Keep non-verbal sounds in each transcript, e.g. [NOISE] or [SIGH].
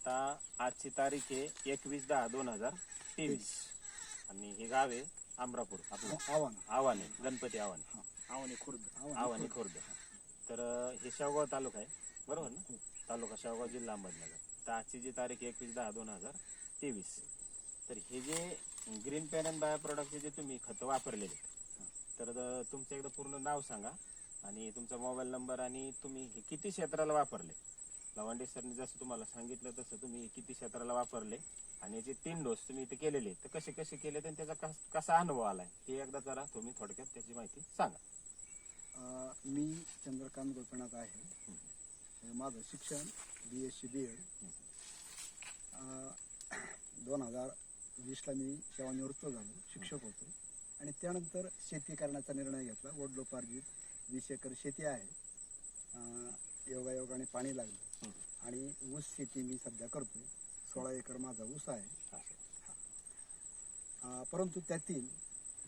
आता आजची तारीख आहे एकवीस दहा दोन हजार तेवीस. आणि हे गाव आहे अमरापूर आपलं. आव्हान. आव्हाने गणपती आव्हाने आव्हाने खुर्द. आव्हाने खुर्द. तर हे शेवगाव तालुका आहे. बरोबर ना? तालुका शेवगाव जिल्हा अहमदनगर. तर आजची जी तारीख एकवीस दहा दोन हजार तेवीस. तर हे जे ग्रीन पॅन अँड बायो प्रॉडक्टचे जे तुम्ही खतं वापरलेले तर तुमचं एकदा पूर्ण नाव सांगा आणि तुमचा मोबाईल नंबर आणि तुम्ही हे किती क्षेत्राला वापरले? लवांडे सरने जसं तुम्हाला सांगितलं तसं तुम्ही किती क्षेत्राला वापरले आणि याचे तीन डोस तुम्ही इथे केलेले तर कसे कसे केले आणि त्याचा कस- कसा अनुभव आलाय ते एकदा जरा तुम्ही थोडक्यात त्याची माहिती सांगा. मी चंद्रकांत गोपीनाथ आहे. हे माझं शिक्षण B S C B Ed दोन हजार वीसला मी सेवानिवृत्त झालो शिक्षक होतो. आणि त्यानंतर शेती करण्याचा निर्णय घेतला. वडलोपार्जित वीस एकर शेती आहे. योगायोगाने पाणी लागलं. आणि ऊस शेती मी सध्या करतोय. सोळा एकर माझा ऊस आहे. परंतु त्यातील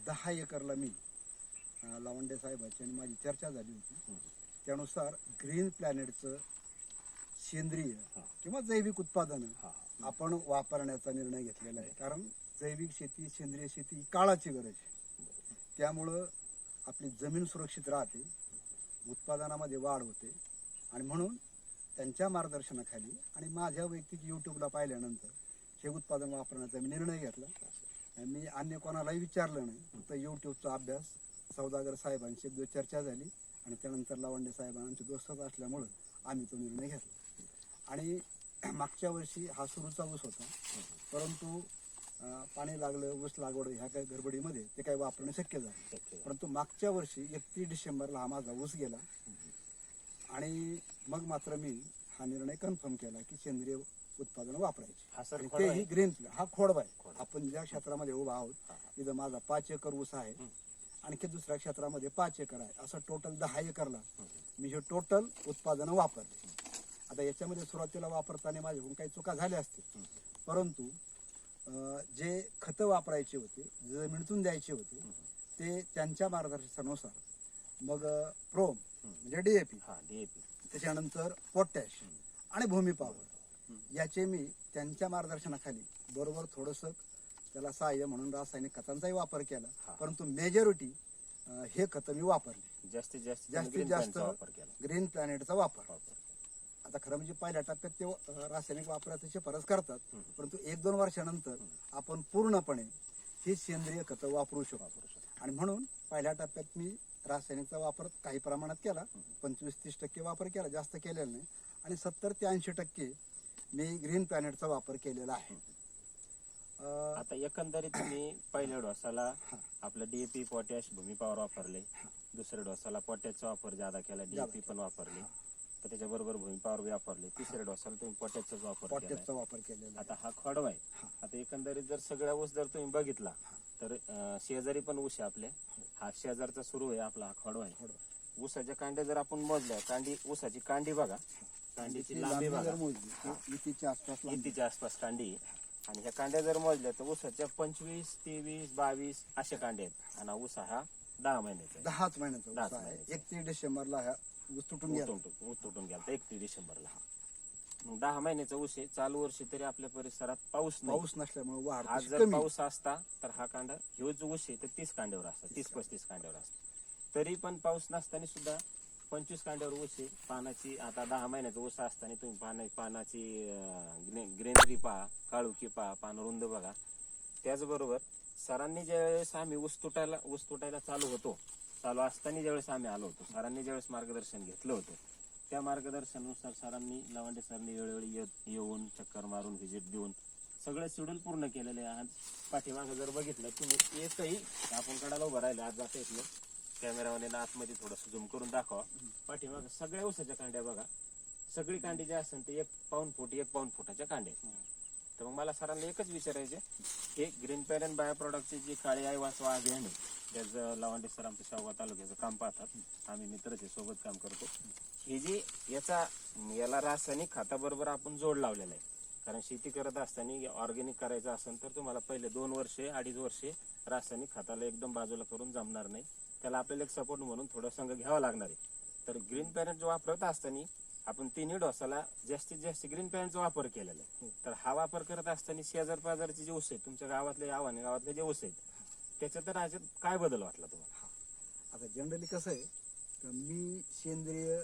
दहा एकरला मी लावंडे साहेबांची आणि माझी चर्चा झाली होती. त्यानुसार ग्रीन प्लॅनेटचं सेंद्रिय. किंवा जैविक उत्पादनं आपण वापरण्याचा निर्णय घेतलेला आहे. कारण जैविक शेती सेंद्रिय शेती ही काळाची गरज आहे. त्यामुळं आपली जमीन सुरक्षित राहते. उत्पादनामध्ये वाढ होते. आणि म्हणून त्यांच्या मार्गदर्शनाखाली आणि माझ्या वैयक्तिक यूट्यूबला पाहिल्यानंतर हे उत्पादन वापरण्याचा मी निर्णय घेतला. आणि मी अन्य कोणालाही विचारलं नाही फक्त यूट्यूबचा अभ्यास सौदागर साहेबांशी दिवस चर्चा झाली आणि त्यानंतर लावंडे साहेबांचे दोस्तच असल्यामुळं आम्ही तो निर्णय घेतला. आणि मागच्या वर्षी हा सुरूचा ऊस होता परंतु पाणी लागलं ऊस लागवड ह्या काही गडबडीमध्ये ते काही वापरणं शक्य झालं शक्य झालं. परंतु मागच्या वर्षी एकतीस डिसेंबरला हा माझा ऊस गेला. आणि मग मात्र मी हा निर्णय कन्फर्म केला की सेंद्रिय उत्पादन वापरायची. हा खोडवा तेही? ग्रीन हा खोडबा आहे. आपण ज्या क्षेत्रामध्ये उभा आहोत इथं माझा पाच एकर ऊस आहे. आणखी दुसऱ्या क्षेत्रामध्ये पाच एकर आहे. असं टोटल दहा एकरला मी हे टोटल उत्पादनं वापरले. आता याच्यामध्ये सुरुवातीला वापरताना माझ्याकडून काही चुका झाल्या असतील. परंतु जे खतं वापरायचे होते जमिनीतून द्यायचे होते ते त्यांच्या मार्गदर्शनानुसार. मग प्रोम म्हणजे डीएपी हा डीएपी त्याच्यानंतर पोटॅश आणि भूमी पॉवर. याचे मी त्यांच्या मार्गदर्शनाखाली बरोबर थोडंसं त्याला सहाय्य म्हणून रासायनिक खतांचाही वापर केला. परंतु मेजॉरिटी हे खतं मी वापरले. जास्तीत जास्त जास्तीत जास्त ग्रीन प्लॅनेटचा वापर वापर. आता खरं म्हणजे पहिल्या टप्प्यात ते रासायनिक वापराची शिफारस करतात. परंतु एक दोन वर्षानंतर आपण पूर्णपणे ही सेंद्रिय खतं वापरू शकतो. आणि म्हणून पहिल्या टप्प्यात मी रासायनिकचा वापर काही प्रमाणात केला. पंचवीस तीस टक्के वापर केला. जास्त केलेला नाही. आणि सत्तर ते ऐंशी टक्के मी ग्रीन प्लॅनेटचा वापर केलेला आहे. आता एकंदरीत तुम्ही पहिल्या डोसाला आपलं डीएपी पोटॅश भूमी पॉवर वापरले. दुसऱ्या डोसाला पोटॅशचा वापर जादा केला डीएपी पण वापरले. तर त्याच्याबरोबर भूमी पॉवर बी वापरले. तिसऱ्या डोसाला तुम्ही पोटॅशचाच वापर केला पोटॅशचा वापर केलेला. आता हा खोडवा आहे. आता एकंदरीत जर सगळ्या ऊस जर तुम्ही बघितला तर शेजारी पण ऊस आहे आपल्या हा शेजारचा सुरू आहे आपला हा खोडवा आहे. ऊसाच्या कांड्या जर आपण मोजल्या कांडी ऊसाची कांडी बघा कांडीची लांबी बघा इतीच्या आसपास. इतीच्या आसपास कांडी आहे. आणि ह्या कांड्या जर मोजल्या तर ऊसाच्या पंचवीस तेवीस बावीस अशा कांड्या आहेत आणि हा ऊस हा दहा महिन्याचा आहे. दहाच महिन्याचा दहाच ऊस आहे महिन्याचा. एकतीस डिसेंबरला हा ऊस तुटून गेला उतरून गेला एकतीस डिसेंबरला मग दहा महिन्याचा ऊस आहे चालू वर्षी तरी आपल्या परिसरात पाऊस नाही. पाऊस नसल्यामुळे वाढ आज जर कमी. पाऊस असता तर हा कांदा ह्यो जो ऊस आहे तर तीस कांड्यावर असतात तीस पस्तीस कांड्यावर असतात तरी पण पाऊस नसताना सुद्धा पंचवीस कांड्यावर ऊस आहे पानाची आता दहा महिन्याचा ऊस असताना तुम्ही पाना पानाची ग्रेनरी पहा काळुकी पहा पान रुंद बघा. त्याचबरोबर सरांनी ज्यावेळेस आम्ही ऊस तुटायला ऊस तुटायला चालू होतो चालू असताना ज्यावेळेस आम्ही आलो होतो सरांनी ज्यावेळेस मार्गदर्शन घेतलं होतं त्या मार्गदर्शनानुसार सरांनी लवांडे सरांनी वेळोवेळी येत- येऊन चक्कर मारून व्हिजिट देऊन सगळं शेड्यूल पूर्ण केलेले आहे. आज पाठीमागं जर बघितलं तुम्ही एकही आपण कडाला उभं राहिलं आज जाता येत कॅमेरावाने आतमध्ये थोडस झूम करून दाखवा. पाठीमागे सगळ्या ऊसाच्या कांड्या बघा. सगळी कांडी जी असेल ते एक पाऊन फूट एक पाऊन फुटाच्या कांड्या तर मग मला सरांना एकच विचारायचे हे ग्रीन पॅरन बायो प्रॉडक्टचे जे काळे आई वाचवा अभियान आहे त्याचं लवांडे सर आमच्या शावगा तालुक्याचं काम पाहतात. आम्ही मित्रचे सोबत काम करतो. हे जे याचा याला रासायनिक खताबरोबर आपण जोड लावलेला आहे. कारण शेती करत असताना ऑर्गॅनिक करायचं असेल तर तुम्हाला पहिले दोन वर्षे अडीच वर्षे रासायनिक खताला एकदम बाजूला करून जमणार नाही. त्याला आपल्याला एक सपोर्ट म्हणून थोडं संघ घ्यावा लागणार आहे. तर ग्रीन पॅरेंट जो वापरत असताना आपण तिन्ही डोसाला जास्तीत जास्त ग्रीन पॅन्टचा वापर केलेला आहे. तर हा वापर करत असताना शेजार पाजारचे जे ऊस आहेत तुमच्या गावातले आव्हाने गावातले जे ऊस आहेत त्याच्यात तर ह्याच्यात काय बदल वाटला तुम्हाला? आता जनरली कसं आहे का मी सेंद्रिय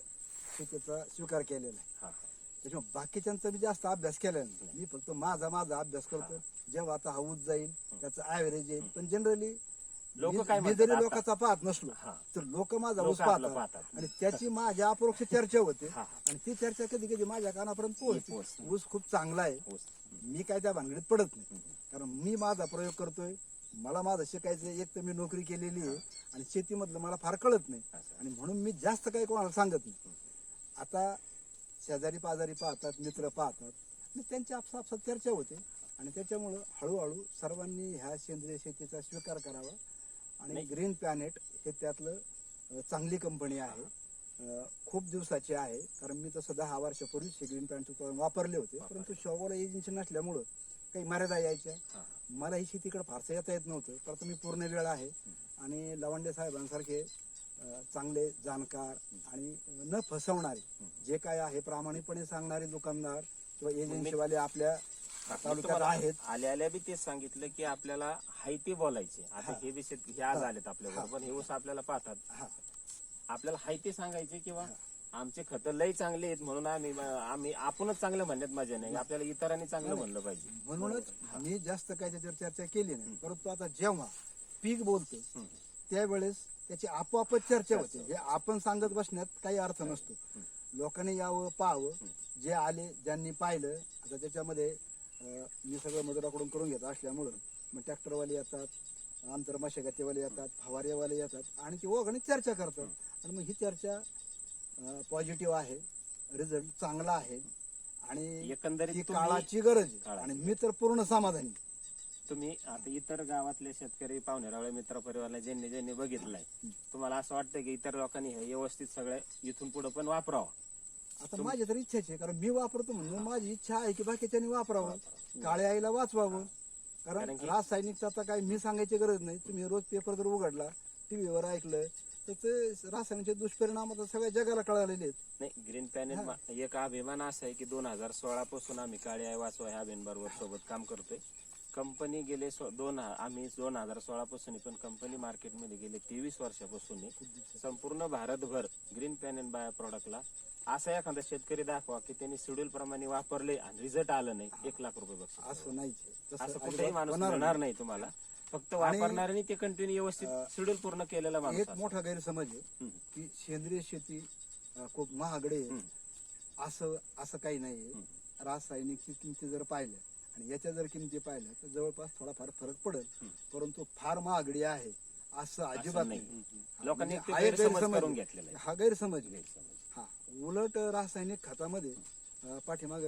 शेतीचा स्वीकार केलेला आहे. हा. त्याच्यामुळे बाकीच्यांचा मी जास्त अभ्यास केलेला नाही. मी फक्त माझा माझा अभ्यास करतो. जेव्हा आता हा ऊस जाईल त्याचं ऍव्हरेज येईल पण जनरली लोकं काय मी जरी? लोकांचा पाहत नसलो हा. तर लोक माझा लोकं ऊस आपलं पाहतात. पाहतात. आणि त्याची माझ्या अपरोक्ष [LAUGHS] चर्चा होते. हा. आणि ती चर्चा कधी कधी माझ्या कानापर्यंत पोहोचते. पोहोचते. ऊस खूप चांगला आहे. ऊस. मी काय त्या भानगडीत पडत नाही. कारण मी माझा प्रयोग करतोय. मला माझं शिकायचं एक तर मी नोकरी केलेली आहे. आणि शेतीमधलं मला फार कळत नाही. असं. आणि म्हणून मी जास्त काही कोणाला सांगत नाही. आता शेजारी पाजारी पाहतात मित्र पाहतात. आणि त्यांची आपसापसात चर्चा होते. आणि त्याच्यामुळं हळूहळू सर्वांनी ह्या सेंद्रिय शेतीचा स्वीकार करावा. आणि. ग्रीन प्लॅनेट हे त्यातलं चांगली कंपनी आहे. खूप दिवसाची आहे. कारण मी तसं दहा वर्षापूर्वीच हे ग्रीन प्लॅनेट उत्पादन वापरले होते. परंतु शॉगोला एजन्सी नसल्यामुळं काही मर्यादा यायच्या. मला ही. शेतीकडे फारसं येता येत नव्हतं. तर मी पूर्ण वेळ आहे. आणि लवंडे साहेबांसारखे चांगले जाणकार आणि न फसवणारे जे काय आहे प्रामाणिकपणे सांगणारे दुकानदार किंवा एजन्सीवाले आपल्या तालुक्यात आहेत. आल्या आल्या बी तेच सांगितलं की आपल्याला हाय ते बोलायचे. आता हे. बी शेत हे आज आलेत आपल्या बरोबर. हे ऊस आपल्याला पाहतात. आपल्याला हाय ते सांगायचे किंवा आमचे खत लय चांगले आहेत म्हणून आम्ही आम्ही आपणच चांगलं म्हणण्यात मजा नाही. आपल्याला इतरांनी चांगलं म्हणलं पाहिजे. म्हणूनच मी जास्त काय त्याच्यावर चर्चा केली नाही. परंतु आता जेव्हा पीक बोलतो त्यावेळेस त्याची आपोआपच चर्चा होते. हे आपण सांगत बसण्यात काही अर्थ नसतो. लोकांनी यावं पाहावं जे आले ज्यांनी पाहिलं आता त्याच्यामध्ये मी सगळं मजुराकडून करून घेत असल्यामुळं. मग ट्रॅक्टरवाले येतात आंतर मशागतीवाले येतात फवारेवाले येतात आणि ते ओघाने चर्चा करतात. आणि मग ही चर्चा पॉझिटिव्ह आहे रिझल्ट चांगला आहे. आणि एकंदरीत काळाची गरज आणि मी तर पूर्ण समाधानी. तुम्ही आता इतर गावातले शेतकरी पाहुणेरावळे मित्र परिवारला ज्यांनी ज्यांनी बघितलंय तुम्हाला असं वाटतं की इतर लोकांनी हे व्यवस्थित सगळं इथून पुढे पण वापरावं? आता माझी तर इच्छाच आहे कारण मी वापरतो म्हणून माझी इच्छा आहे की बाकीच्यांनी वापरावं. काळ्या आईला वाचवावं. कारण रासायनिकचं आता काही मी सांगायची गरज नाही. तुम्ही रोज पेपर जर उघडला टीव्हीवर ऐकलं तर ते रासायनिकचे दुष्परिणाम आता सगळ्या जगाला कळालेले आहेत. नाही ग्रीन पॅनेल एक अभिमान असा आहे की दोन हजार सोळा पासून आम्ही काळे आहे वाचवा ह्या बरोबर सोबत काम करतोय. कंपनी गेले दोन ह- आम्ही दोन हजार सोळा पासून पण कंपनी मार्केटमध्ये गेले तेवीस वर्षापासून आहे. संपूर्ण भारतभर ग्रीन पॅनेल बाया प्रॉडक्टला असा एखादा शेतकरी दाखवा की त्यांनी शेड्यूल प्रमाणे वापरले आणि रिझल्ट आलं नाही एक लाख रुपये बक्षीस असं नाहीच आहे. तसं असं अजिबात कुठेही माणूस होणार नाही तुम्हाला फक्त वापरणाऱ्याने ते कंटिन्यू व्यवस्थित शेड्यूल पूर्ण केलेला माणूस एक. मोठा गैरसमज आहे. की सेंद्रिय शेती अं, खूप महागडे आहे असं असं काही नाहीये रासायनिकची किमती जर पाहिल्या आणि याच्या जर किमती पाहिल्या तर जवळपास थोडाफार फरक पडेल परंतु फार महागडी आहे असं अजिबात नाही. लोकांनी म्हणजे हा गैरसमज. हा. गैरसमज. हा उलट रासायनिक खतामध्ये पाठीमाग